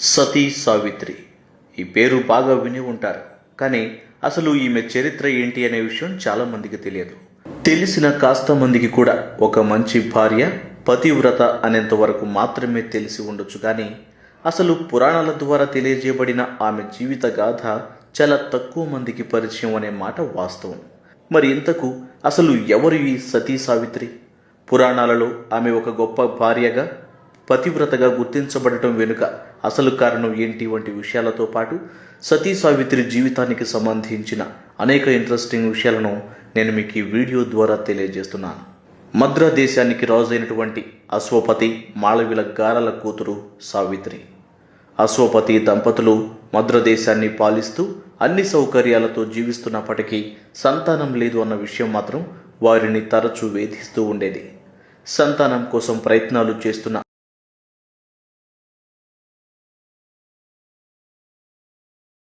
సతీ సావిత్రి. ఈ పేరు బాగా విని ఉంటారు. కానీ అసలు ఈమె చరిత్ర ఏంటి అనే విషయం చాలా మందికి తెలియదు. తెలిసిన కాస్త మందికి కూడా ఒక మంచి భార్య పతివ్రత అనేంత వరకు మాత్రమే తెలిసి ఉండొచ్చు కానీ అసలు పురాణాల ద్వారా తెలియజేయబడిన ఆమె జీవిత గాథ చాలా తక్కువ మందికి పరిచయం అనే మాట వాస్తవం. మరి ఇంతకు అసలు ఎవరు ఈ సతీ సావిత్రి? పురాణాలలో ఆమె ఒక గొప్ప భార్యగా పతివ్రతగా గుర్తించబడటం వెనుక అసలు కారణం ఏంటి వంటి విషయాలతో పాటు సతీ సావిత్రి జీవితానికి సంబంధించిన అనేక ఇంట్రెస్టింగ్ విషయాలను నేను మీకు ఈ వీడియో ద్వారా తెలియజేస్తున్నాను. మద్ర దేశానికి రాజైనటువంటి అశ్వపతి మాళవిల గారల కూతురు సావిత్రి. అశ్వపతి దంపతులు మద్ర దేశాన్ని పాలిస్తూ అన్ని సౌకర్యాలతో జీవిస్తున్నప్పటికీ సంతానం లేదు అన్న విషయం మాత్రం వారిని తరచూ వేధిస్తూ ఉండేది. సంతానం కోసం ప్రయత్నాలు చేస్తున్న